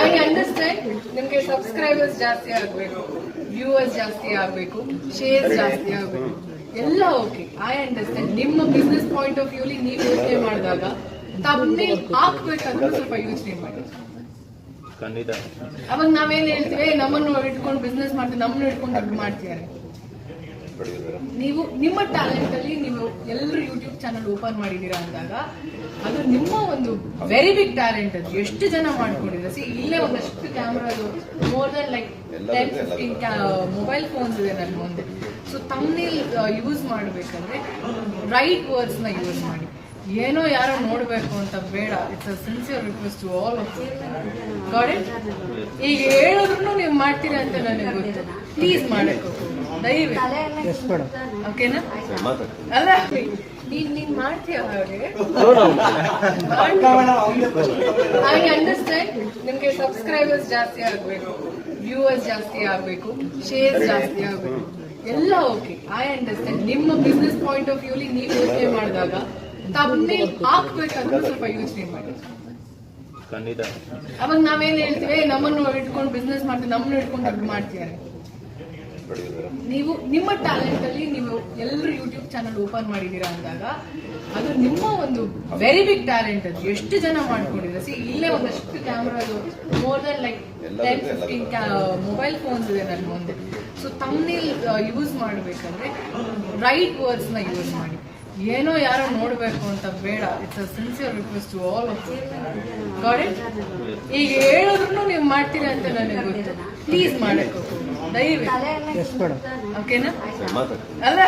I understand ನಿಮ್ಗೆ subscribers ಜಾಸ್ತಿ ಆಗ್ಬೇಕು ವ್ಯೂವರ್ಸ್ ಜಾಸ್ತಿ ಆಗ್ಬೇಕು ಶೇರ್ಸ್ ಜಾಸ್ತಿ ಆಗ್ಬೇಕು. ಎಲ್ಲ ಓಕೆ ಐ ಅಂಡರ್ಸ್ಟ್ಯಾಂಡ್ ನಿಮ್ಮ ಬಿಸ್ನೆಸ್ ಪಾಯಿಂಟ್ ಆಫ್ ವ್ಯೂಲಿ ನೀವು ಯೋಚನೆ ಮಾಡಿದಾಗ ತಮ್ಮನೇಲ್ ಹಾಕ್ಬೇಕಂದ್ರೆ ಸ್ವಲ್ಪ ಯೋಚನೆ ಮಾಡಿ. ಖಂಡಿತ. ಅವಾಗ ನಾವೇನ್ ಹೇಳ್ತೀವಿ "ಏ, ನಮ್ಮನ್ನು ಇಟ್ಕೊಂಡು ಬಿಸ್ನೆಸ್ ಮಾಡ್ತೀವಿ ನಮ್ಮನ್ನು ಇಟ್ಕೊಂಡು ದುಡ್ಡು ಮಾಡ್ತೀವಿ ನೀವು ನಿಮ್ಮ ಟ್ಯಾಲೆಂಟ್ ಅಲ್ಲಿ ನೀವು ಎಲ್ಲರೂ ಯೂಟ್ಯೂಬ್ ಚಾನಲ್ ಓಪನ್ ಮಾಡಿದೀರಾ ಅಂದಾಗ ಅದು ನಿಮ್ಮ ಒಂದು ವೆರಿ ಬಿಗ್ ಟ್ಯಾಲೆಂಟ್ ಅದು. ಎಷ್ಟು ಜನ ಮಾಡ್ಕೊಂಡಿದ್ರೆ ಸಿ ಇಲ್ಲೇ ಒಂದಷ್ಟು ಕ್ಯಾಮ್ರಾದು more than like ten fifteen mobile phones ಇದೆ ನನ್ನ ಮುಂದೆ. ಸೊ ತಮ್ಮನೇಲ್ ಯೂಸ್ ಮಾಡಬೇಕಂದ್ರೆ ರೈಟ್ ವರ್ಡ್ಸ್ನ ಯೂಸ್ ಮಾಡಿ. ಏನೋ ಯಾರೋ ನೋಡಬೇಕು ಅಂತ ಬೇಡ. It's a sincere request to all of god ಈಗ ಹೇಳಿದ್ರು ನೀವು ಮಾಡ್ತೀರಾ ಅಂತ ನನಗೆ ಗೊತ್ತು. ಪ್ಲೀಸ್ ಮಾಡಕ್ಕೆ ದಯವಿಟ್ಟು ಓಕೆನಾ ಅಲ್ಲ ನೀನ್ ನೀನ್ ಮಾಡ್ತೀಯ ಹಾಗೆ? ಐ ಅಂಡರ್ಸ್ಟ್ಯಾಂಡ್ ನಿಮ್ಗೆ ಸಬ್ಸ್ಕ್ರೈಬರ್ಸ್ ಜಾಸ್ತಿ ಆಗ್ಬೇಕು ವ್ಯೂವರ್ಸ್ ಜಾಸ್ತಿ ಆಗ್ಬೇಕು ಶೇರ್ಸ್ ಜಾಸ್ತಿ ಆಗ್ಬೇಕು. ಎಲ್ಲ ಓಕೆ ಐ ಅಂಡರ್ಸ್ಟ್ಯಾಂಡ್ ನಿಮ್ಮ ಬಿಸ್ನೆಸ್ ಪಾಯಿಂಟ್ ಆಫ್ ವ್ಯೂಲಿ ನೀವು ಯೋಚನೆ ಮಾಡಿದಾಗ ತಮ್ಮನೇಲ್ ಹಾಕ್ಬೇಕಂದ್ರೆ ಸ್ವಲ್ಪ ಯೋಚನೆ ಮಾಡಿ. ಖಂಡಿತ. ಅವಾಗ ನಾವೇನ್ ಹೇಳ್ತೀವಿ "ಏ, ನಮ್ಮನ್ನು ಇಟ್ಕೊಂಡು ಬಿಸ್ನೆಸ್ ಮಾಡ್ತೀವಿ ನಮ್ಮನ್ನು ಇಟ್ಕೊಂಡು ಮಾಡ್ತೀವಿ ನೀವು ನಿಮ್ಮ ಟ್ಯಾಲೆಂಟ್ ಅಲ್ಲಿ ನೀವು ಎಲ್ಲರೂ ಯೂಟ್ಯೂಬ್ ಚಾನಲ್ ಓಪನ್ ಮಾಡಿದೀರಾ ಅಂದಾಗ ಅದು ನಿಮ್ಮ ಒಂದು ವೆರಿ ಬಿಗ್ ಟ್ಯಾಲೆಂಟ್ ಅದು. ಎಷ್ಟು ಜನ ಮಾಡ್ಕೊಂಡಿದ್ರೆ ಸಿ ಇಲ್ಲೇ ಒಂದಷ್ಟು ಕ್ಯಾಮ್ರಾದು more than like ten fifteen mobile phones ಇದೆ ನನ್ನ ಮುಂದೆ. ಸೊ ತಮ್ಮನೇಲ್ ಯೂಸ್ ಮಾಡಬೇಕಂದ್ರೆ ರೈಟ್ ವರ್ಡ್ಸ್ನ ಯೂಸ್ ಮಾಡಿ. ಏನೋ ಯಾರೋ ನೋಡಬೇಕು ಅಂತ ಬೇಡ. It's a sincere request to all of ಈಗ ಹೇಳಿದ್ರು ನೀವು ಮಾಡ್ತೀರಾ ಅಂತ ನನಗೆ ಗೊತ್ತು. ಪ್ಲೀಸ್ ಮಾಡಕ್ಕೆ ದಯವಿಟ್ಟು. ಓಕೆನಾ ಅಲ್ಲ.